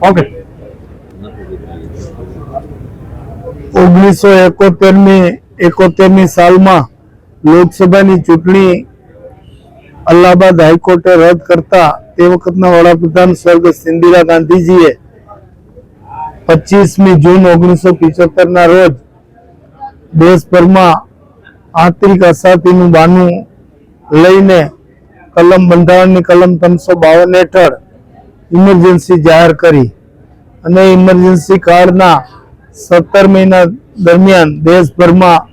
Okay. ઓગણીસો એકોતેરની એકોતેરની સાલમાં લોકસભાની ચૂંટણી અલ્હાબાદ હાઈકોર્ટે રદ કરતા તે વખતના વડાપ્રધાન સ્વર્ગસ્થ ઇન્દિરા ગાંધીજીએ પચીસમી જૂન ઓગણીસો પિચોતેર ના રોજ દેશભરમાં આંતરિક અશાંતિનું બાનું લઈને કલમ બંધારણની કલમ ત્રણસો બાવન હેઠળ ઇમરજન્સી જાહેર કરી. અને ઇમરજન્સી કાળના સત્તર મહિના દરમિયાન દેશભરમાં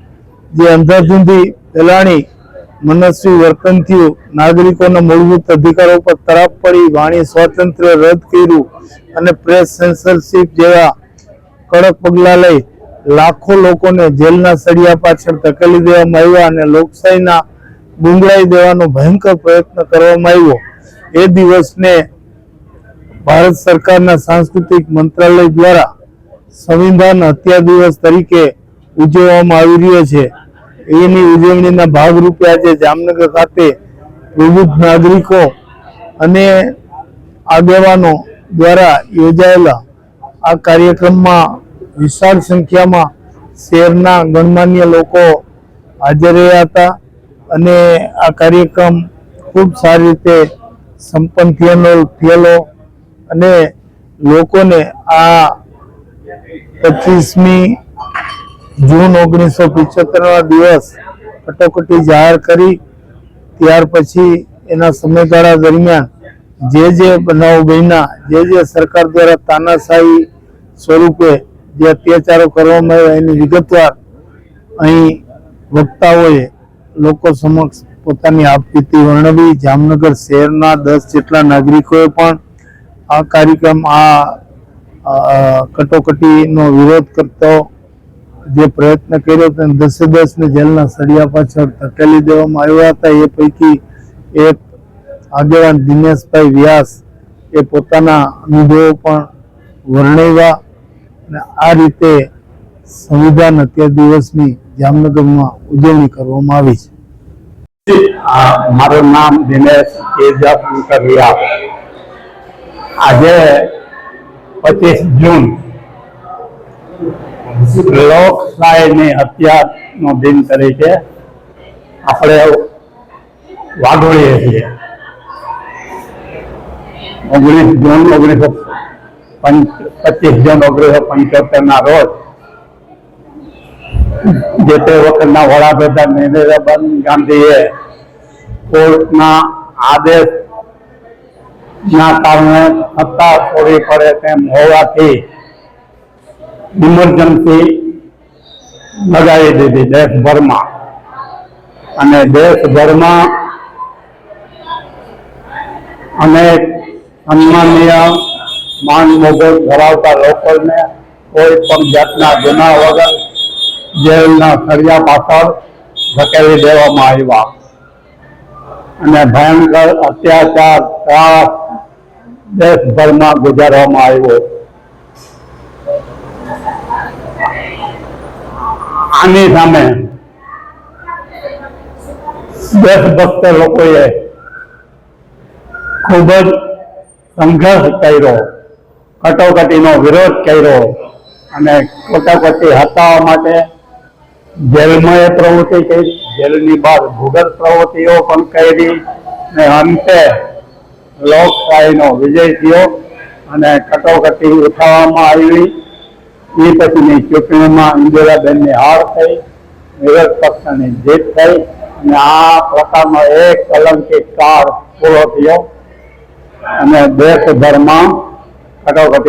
જે અંધાધૂંધી ફેલાણી, મનસ્વી વર્તન થયું, નાગરિકોના મૂળભૂત અધિકારો પર તરાપ પડી, વાણી સ્વાતંત્ર્ય રદ કર્યું અને પ્રેસ સેન્સરશિપ જેવા કડક પગલાં લઈ લાખો લોકોને જેલના સળિયા પાછળ ધકેલી દેવામાં આવ્યા અને લોકશાહીના ગુંગળાઈ દેવાનો ભયંકર પ્રયત્ન કરવામાં આવ્યો. એ દિવસને ભારત સરકારના સાંસ્કૃતિક મંત્રાલય દ્વારા સંવિધાન હત્યા દિવસ તરીકે ઉજવવામાં આવી રહ્યો છે. એની ઉજવણીના ભાગરૂપે આજે જામનગર ખાતે વિવિધ નાગરિકો અને આગેવાનો દ્વારા યોજાયેલા આ કાર્યક્રમમાં વિશાળ સંખ્યામાં શહેરના ગણમાન્ય લોકો હાજર રહ્યા હતા. અને આ કાર્યક્રમ ખૂબ સારી રીતે સંપન્ન થયેલો થયેલો અને લોકોને આ પચીસમી જૂન ઓગણીસો પિચોતેરનો દિવસ કટોકટી જાહેર કરી. ત્યાર પછી એના સમયગાળા દરમિયાન જે જે બનાવ બન્યા, જે જે સરકાર દ્વારા તાનાશાહી સ્વરૂપે જે અત્યાચારો કરવામાં આવ્યા એની વિગતવાર અહીં વક્તાઓએ લોકો સમક્ષ પોતાની આપવીતી વર્ણવી જામનગર શહેરના દસ જેટલા નાગરિકોએ પણ આ કાર્યક્રમ, આ કટોકટીનો વિરોધ કરતો જે પ્રયત્ન કર્યો તે દસે દસ ને જેલના સળિયા પાછળ ધકેલી દેવામાં આવ્યા હતા. એ પૈકી એક આગેવાન દિનેશભાઈ વ્યાસ એ પોતાના અનુભવો પણ વર્ણવ્યા અને આ રીતે સંવિધાન હત્યા દિવસની જામનગરમાં ઉજવણી કરવામાં આવી છે. મારું નામ દિનેશ એજાબ આજે પચીસ જૂન લોકશાહીની હત્યાનો દિન તરીકે આપણે વાગોળીએ છીએ. ઓગણીસ જૂન ઓગણીસો પચીસ જૂન ઓગણીસો પંચોતેર ના રોજ જે તે વખતના વડાપ્રધાન ઇન્દિરાબેન ગાંધીએ કોર્ટના આદેશ ના કારણે સત્તા છોડવી પડે તેમ હોવાથી ઇમરજન્સી લગાવી દીધી દેશભરમાં. અને દેશભરમાં અનેક સન્માનીય માન મોગલ ધરાવતા લોકોને કોઈ પણ જાતના ગુના વગર જેલના સળિયા પાછળ ધકેલી દેવામાં આવ્યા. અને ભયંકર અત્યાચાર ત્રાસ દેશભરમાં ગુજારવામાં આવ્યો. આની સામે દેશભક્ત લોકોએ ખૂબ જ સંઘર્ષ કર્યો, કટોકટીનો વિરોધ કર્યો અને કટોકટી હટાવવા માટે જેલમાં એ પ્રવૃત્તિ કરી. જેલની બહાર ભૂગર્ભ પ્રવૃત્તિઓ પણ કરી ને અંતે લોકશાહીનો વિજય થયો અને કટોકટી ઉઠાવવામાં આવી. એ પછીની ચૂંટણીમાં ઇન્દિરાબેનની હાર થઈ વિરોધ પક્ષની જીત થઈ અને આ પ્રકારનો એક કલંકિત કાળ પૂરો થયો. અને દેશભરમાં કટોકટી